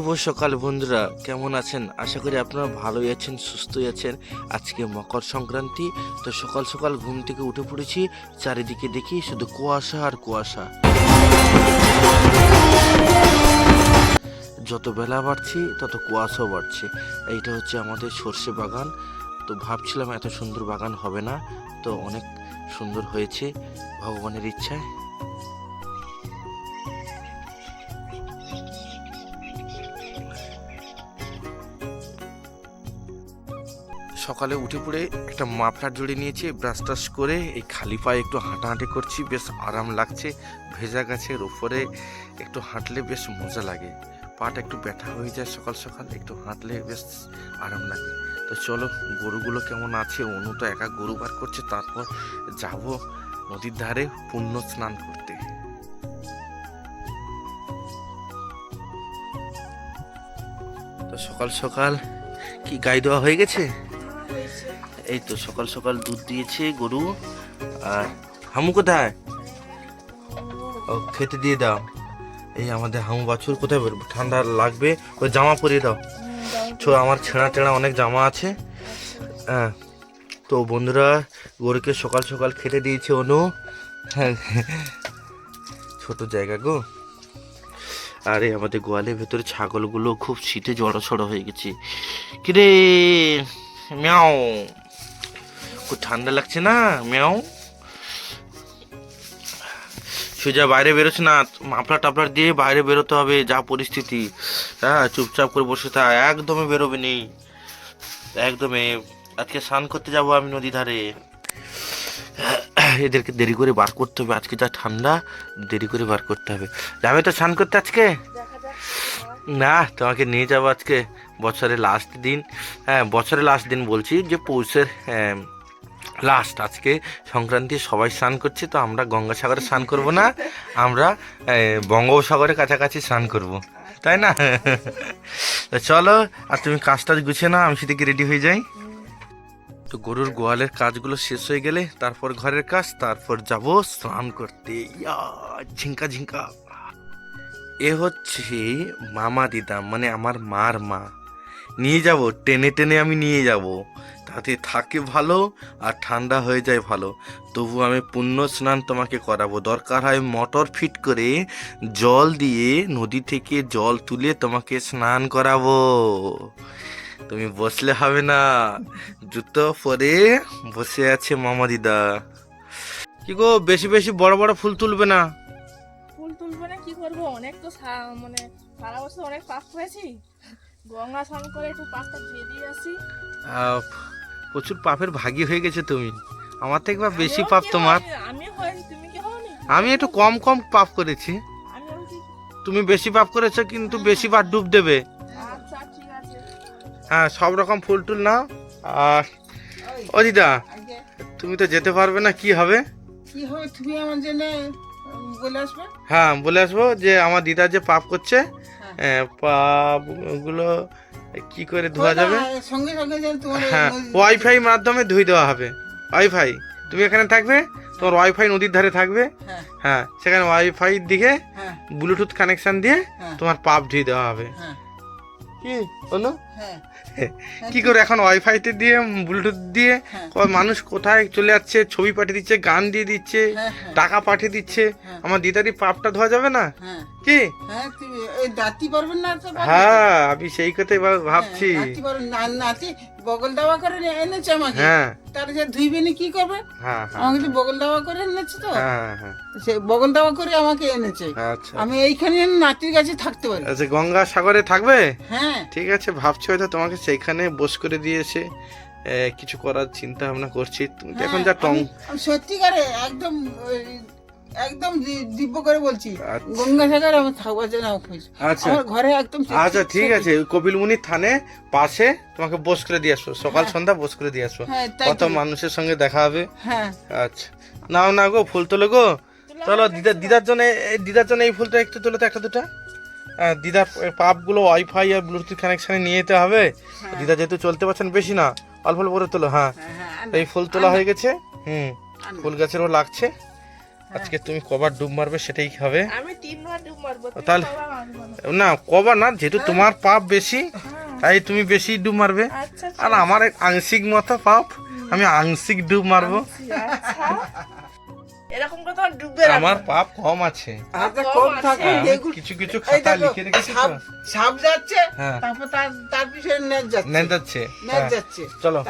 শুভ সকাল বন্ধুরা, কেমন আছেন? আশা করি আপনারা ভালোই আছেন, সুস্থই আছেন। আজকে মকর সংক্রান্তি, তো সকাল সকাল ঘুম থেকে উঠে পড়েছি, চারিদিকে দেখি শুধু কুয়াশা আর কুয়াশা। যত বেলা বাড়ছি, তত কুয়াশাও বাড়ছে। এইটা হচ্ছে আমাদের সর্ষে বাগান। তো ভাবছিলাম এত সুন্দর বাগান হবে না, তো অনেক সুন্দর হয়েছে, ভগবানের ইচ্ছায়। সকালে উঠে পড়ে একটা মাফলার জড়িয়ে নিয়েছি, ব্রাশ টাশ করে এই খালি পায়ে একটু হাঁটাহাঁটি করছি, বেশ আরাম লাগছে। ভেজা গাছের উপরে একটু হাঁটলে বেশ মজা লাগে। পাটা একটু ব্যথা হয়ে যায় সকাল সকাল, একটু হাঁটলে বেশ আরাম লাগে। তো চলো, গরুগুলো কেমন আছে? অনু তো একা গরু বার করছে, তারপর যাব নদীর ধারে পুণ্য স্নান করতে। তো সকাল সকাল কি গাই দেওয়া হয়ে গেছে? এই তো সকাল সকাল দুধ দিয়েছে গরু। আর হামু কোথায়? ও, খেতে দিয়ে দাও। এই আমাদের হামু বাছুর কোথায় ঠান্ডা লাগবে ওই জামা পরিয়ে দাও। ছো, আমার ছেঁড়া টেড়া অনেক জামা আছে। হ্যাঁ তো বন্ধুরা, গরুকে সকাল সকাল খেতে দিয়েছে অনু। হ্যাঁ ছোট জায়গা গো। আরে, আমাদের গোয়ালের ভেতরে ছাগলগুলো খুব শীতে জড়ো সড়ো হয়ে গেছে। কিরে, ম্যাও। খুব ঠান্ডা লাগছে না ম্যাও সোজা বাইরে বেরোস না মাফলা টাফলার দিয়ে বাইরে বেরোতে হবে যা পরিস্থিতি হ্যাঁ চুপচাপ করে বসে থাক একদমই বেরোবে নেই একদমই আজকে স্নান করতে যাব আমি নদী ধারে এদেরকে দেরি করে বার করতে হবে আজকে যা ঠান্ডা দেরি করে বার করতে হবে যাবে তো স্নান করতে আজকে না তোমাকে নিয়ে যাব আজকে বছরের লাস্ট দিন হ্যাঁ বছরের লাস্ট দিন বলছি যে পৌষের লাস্ট আজকে সংক্রান্তি সবাই স্নান করছে, তো আমরা গঙ্গাসাগরে স্নান করব না, আমরা বঙ্গোপসাগরের কাছাকাছি স্নান করব, তাই না? চলো, আর তুমি কাজটা গুছিয়ে না আমি সেদিকে রেডি হয়ে যাই। তো গরুর গোয়ালের কাজগুলো শেষ হয়ে গেলে, তারপর ঘরের কাজ, তারপর যাব স্নান করতে। ইয়া, ঝিঙ্কা ঝিঙ্কা। এ হচ্ছে মামা দিদা মানে আমার মার মা। নিয়ে যাব, টেনে টেনে আমি নিয়ে যাব। তাতে থাকে ভালো আর ঠান্ডা হয়ে যায় ভালো। তবু আমি পুণ্য স্নান তোমাকে করাবো। দরকার হয় মোটর ফিট করে জল দিয়ে নদী থেকে জল তুলে তোমাকে স্নান করাবো। তুমি বসলে হবে না। জুতো পরে বসে আছে মামা দিদা। কি গো বেশি বেশি বড় বড় ফুল তুলবে না? ফুল তুলবো না কি করব? অনেক তো মানে সারা বছর অনেক পাপ করেছি গঙ্গা স্নান করে একটু পাপটা ধুয়ে দিয়ে আসি। প্রচুর পাপের ভাগী হয়ে গেছে তুমি। আমার থেকে বা বেশি পাপ তোমার। আমি একটু কম কম পাপ করেছি। তুমি বেশি পাপ করেছ কিন্তু বেশি বার ডুব দেবে। আচ্ছা হ্যাঁ সব রকম ফুল টুল নাও। আর ও দিদা তুমি তো যেতে পারবে না কি হবে? কি হবে? তুমি আমার জন্য বলে আসবে? হ্যাঁ বলে আসব যে আমার দিদা যে পাপ করছে হ্যাঁ। কি করে ধোয়া যাবে? সঙ্গে সঙ্গে যেন তোমার হ্যাঁ ওয়াইফাই মাধ্যমে ধুই দেওয়া হবে। ওয়াইফাই তুমি এখানে থাকবে তোমার ওয়াইফাই নদীর ধারে থাকবে। হ্যাঁ। হ্যাঁ সেখানে ওয়াইফাই দিকে হ্যাঁ। ব্লুটুথ কানেকশন দিয়ে হ্যাঁ। তোমার পাপ ধুয়ে দেওয়া হবে। হ্যাঁ। কি হলো হ্যাঁ। কি করে এখন ওয়াইফাইতে দিয়ে ব্লুটুথ দিয়ে হ্যাঁ। মানুষ কোথায় চলে যাচ্ছে ছবি পাঠিয়ে দিচ্ছে গান দিয়ে দিচ্ছে হ্যাঁ হ্যাঁ টাকা পাঠিয়ে দিচ্ছে। আমার দিদারি পাপটা ধোয়া যাবে না কি হ্যাঁ? হ্যাঁ আমি সেই কথাই ভাবছি হ্যাঁ, বগল দাওয়া করে এনেছে আমাকে। হ্যাঁ। তার যে ধুইবে নি কি করবে? হ্যাঁ হ্যাঁ। আমাকে তো বগল দাওয়া করে এনেছে তো? হ্যাঁ হ্যাঁ সে বগল দাওয়া করে আমাকে এনেছে। আচ্ছা। আমি এইখানে নাতির কাছে থাকতে পারি। আচ্ছা গঙ্গা সাগরে থাকবে? হ্যাঁ। ঠিক আছে ভাবছি হয়তো তোমাকে সেইখানে বস করে দিয়েছে। কিছু করার চিন্তা ভাবনা করছি। তুমি তো এখন যা হ্যাঁ, টং সত্যিকারে একদম একদম দিব্য করে বলছি। আচ্ছা। গঙ্গাসাগর আমার থাকবার জন্য আচ্ছা। আমার ঘরে একদম আচ্ছা ঠিক আছে। কপিলমুনি থানে পাশে তোমাকে বস করে দিয়ে আসব। সকাল সন্ধ্যা বস করে দিয়ে আসব। হ্যাঁ কত মানুষের সঙ্গে দেখা হবে। হ্যাঁ। আচ্ছা। নাও না গো ফুল তোলো গো। চলো দিদা দিদার জন্য এই দিদার জন্য এই ফুলটা একটু তোলো তো একটা দুটা। হ্যাঁ, দিদার পাপগুলো ওয়াইফাই আর ব্লুটুথ কানেকশনে নিয়ে যেতে হবে। দিদা যেহেতু চলতে পারছেন বেশি না অল্প অল্প করে তোলো হ্যাঁ। হ্যাঁ হ্যাঁ এই ফুল তোলা হয়ে গেছে। হুম। ফুল গাছেরও লাগছে। আজকে তুমি কবার ডুব মারবে সেটাই হবে। আমি তিনবার ডুব মারবো তাহলে- না? কবার না যেহেতু তোমার পাপ বেশি তাই তুমি বেশি ডুব মারবে। আচ্ছা আর আমার আংশিক মতো পাপ আমি আংশিক ডুব মারবো। আচ্ছা। এরকম কথা ডুববে আমার পাপ কম আছে। কম। থাকে। হ্যাঁ, কিছু কিছু খাতা লিখে রেখেছি সাপ সাপ যাচ্ছে হ্যাঁ। তারপর তার তার পিছনে নেট যাচ্ছে। নেন যাচ্ছে। নেট হ্যাঁ। যাচ্ছে। চলো।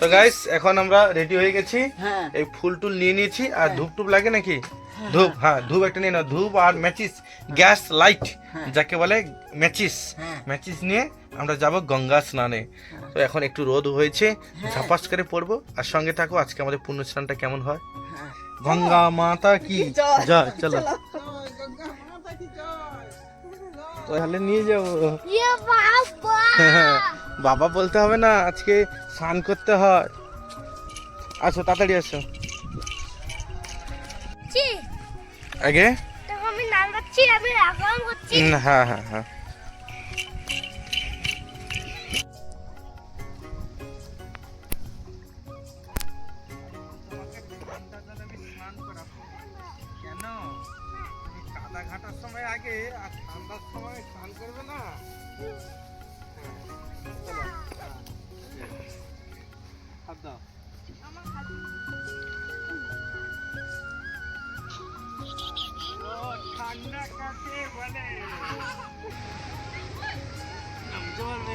তো গাইস এখন আমরা রেডি হয়ে গেছি। হ্যাঁ। এই ফুল টুল নিয়ে নিয়েছি। আর ধূপ টুপ লাগে নাকি? ধূপ হ্যাঁ ধূপ একটা নিয়ে নাও। ধূপ আর ম্যাচিস গ্যাস লাইট। যাকে বলে ম্যাচিস। হ্যাঁ। ম্যাচিস নিয়ে আমরা যাব গঙ্গা স্নানে। তো এখন একটু রোদ হয়েছে। ঝাপাস করে পড়ব। আর সঙ্গে থাকো আজকে আমাদের পুণ্য স্নানটা কেমন হয়? হ্যাঁ। গঙ্গা মাতা কি? জয়। জয় চলো। জয় গঙ্গা মাতা কি জয় তাহলে নিয়ে যাব বাবা বলতে হবে না আজকে স্নান করতে হয়। আসো তাড়াতাড়ি আসো। আগে? আমি নাম রাখছি আমি হ্যাঁ হ্যাঁ হ্যাঁ। আগে আর ঠান্ডার সময় স্নান করবে না? হাত দাও। ও ঠান্ডা কাকে বলে? নামতে পারবে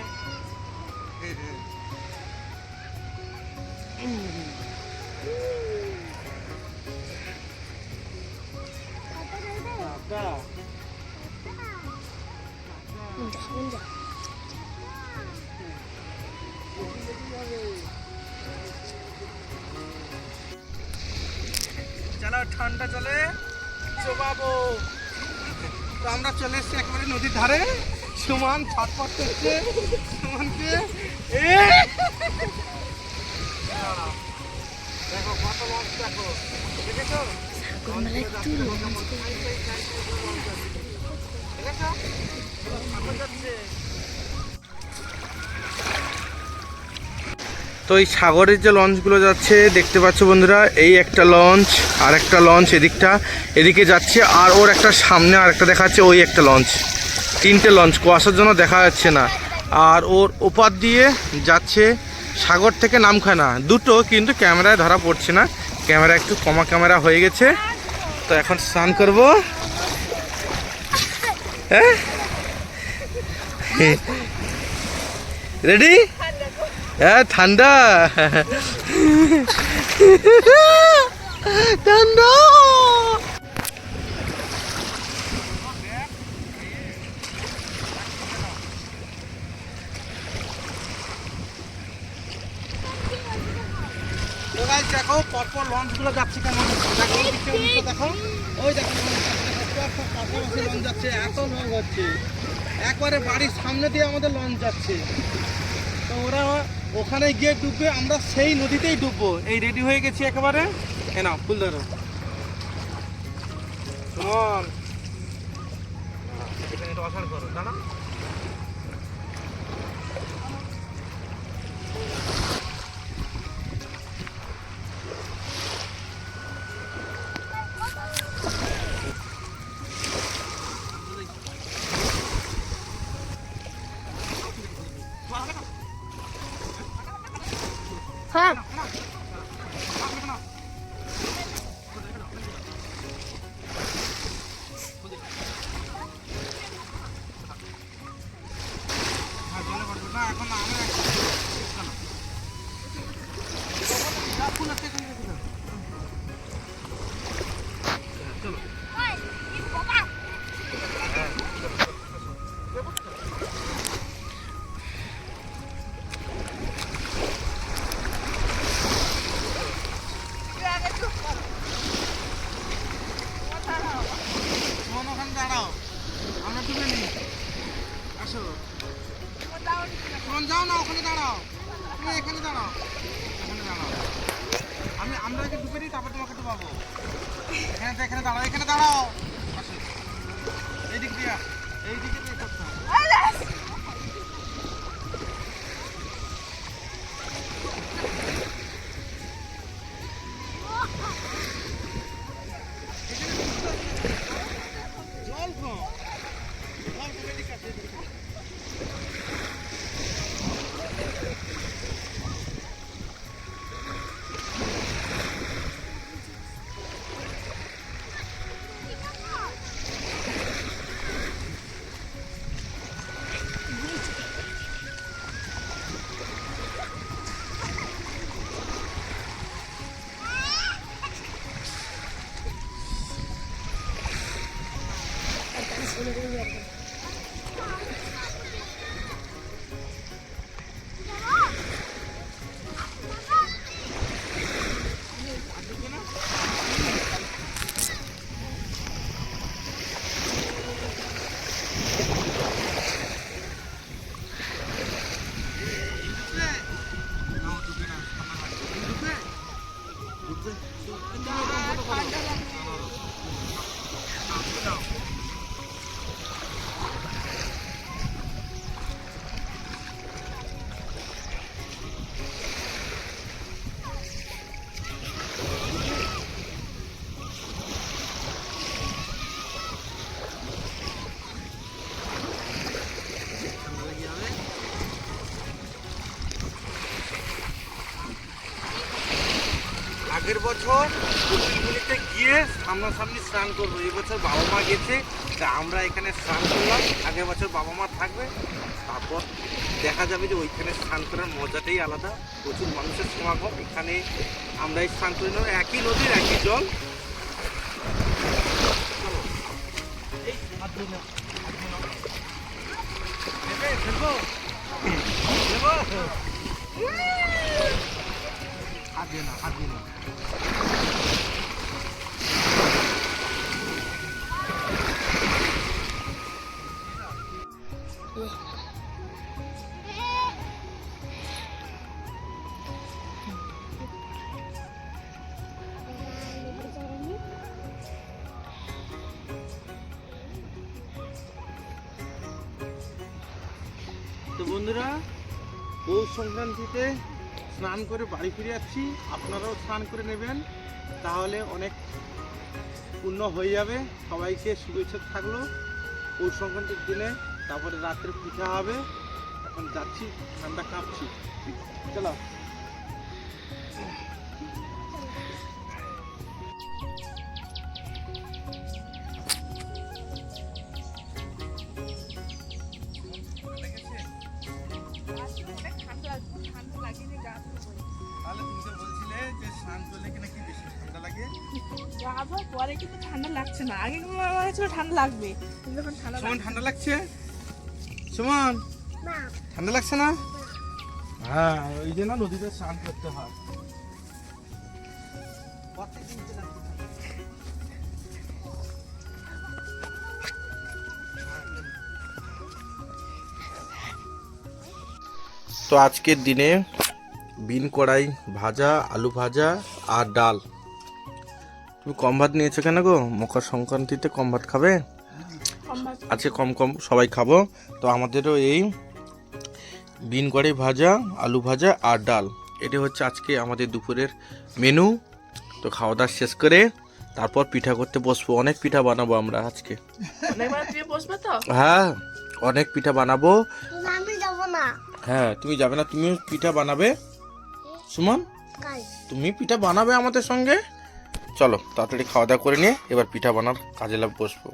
চলে এসছে একেবারে নদীর ধারে। সুমান ছটপট করছে। সুমানকে! দেখো কত মাছ দেখো। দেখেছ? তো এই সাগরের যে লঞ্চগুলো যাচ্ছে, দেখতে পাচ্ছ বন্ধুরা, এই একটা লঞ্চ, আর একটা লঞ্চ এদিকটা। এদিকে যাচ্ছে, আর ওর একটা সামনে আর একটা দেখাচ্ছে, ওই একটা লঞ্চ। তিনটে লঞ্চ, কুয়াশার জন্য দেখা যাচ্ছে না। আর ওর ওপার দিয়ে যাচ্ছে সাগর থেকে নামখানা। দুটো কিন্তু ক্যামেরায় ধরা পড়ছে না। ক্যামেরা একটু কমা ক্যামেরা হয়ে গেছে। তো এখন স্নান করব। হ্যাঁ? রেডি? হ্যাঁ ঠান্ডা। ঠান্ডা। দেখো, পরপর লঞ্চগুলো যাচ্ছে দেখো ওই দেখো লঞ্চ যাচ্ছে, এত হচ্ছে। একবারে বাড়ির সামনে দিয়ে আমাদের লঞ্চ যাচ্ছে। তো ওরা ওখানে গিয়ে ডুববে, আমরা সেই নদীতেই ডুববো। এই রেডি হয়ে গেছি একেবারে? এনা ফুল ধরো। অসার করো দাঁড়া হ্যাঁ এইদিকে বছর পুকুরগুলিতে গিয়ে সামনাসামনি স্নান করব। এই বছর বাবা মা গেছে তা আমরা এখানে স্নান করলাম। আগের বছর বাবা মা থাকবে তারপর দেখা যাবে যে ওইখানে স্নান করার মজাটাই আলাদা। প্রচুর মানুষের সমাগম এখানে আমরা এই স্নান করে নেব। একই নদীর একই জল। এই, হাত না হাত না। বন্ধুরা পৌষ সংক্রান্তিতে স্নান করে বাড়ি ফিরে যাচ্ছি আপনারাও স্নান করে নেবেন। তাহলে অনেক পূর্ণ হয়ে যাবে। সবাইকে শুভেচ্ছা থাকল পৌষ সংক্রান্তির দিনে। তারপরে রাত্রে পিঠা হবে। এখন যাচ্ছি, ঠান্ডা কাঁপছি। চলো। পরে কিন্তু ঠান্ডা লাগছে না। আগে মনে হয়েছিল ঠান্ডা লাগবে ঠান্ডা সুমন ঠান্ডা লাগছে? সুমন ঠান্ডা লাগছে না? হ্যাঁ ওই যে না নদীতে স্নান করতে হয়। তো আজকের দিনে বিন কড়াই ভাজা আলু ভাজা আর ডাল। তুমি কম ভাত নিয়েছো কেন গো? মকর সংক্রান্তিতে কম ভাত খাবে? আজকে কম কম সবাই খাব। তো আমাদেরও এই বিন কড়াই ভাজা আলু ভাজা আর ডাল। এটি হচ্ছে আজকে আমাদের দুপুরের মেনু তো খাওয়া দাওয়া শেষ করে তারপর পিঠা করতে বসবো। অনেক পিঠা বানাবো আমরা আজকে। হ্যাঁ অনেক পিঠা বানাবো। আমি না। হ্যাঁ তুমি যাবে না তুমিও পিঠা বানাবে। সুমন তুমি পিঠা বানাবে আমাদের সঙ্গে? চলো তাড়াতাড়ি খাওয়া দাওয়া করে নিয়ে এবার পিঠা বানার কাজে লাভ বসবো।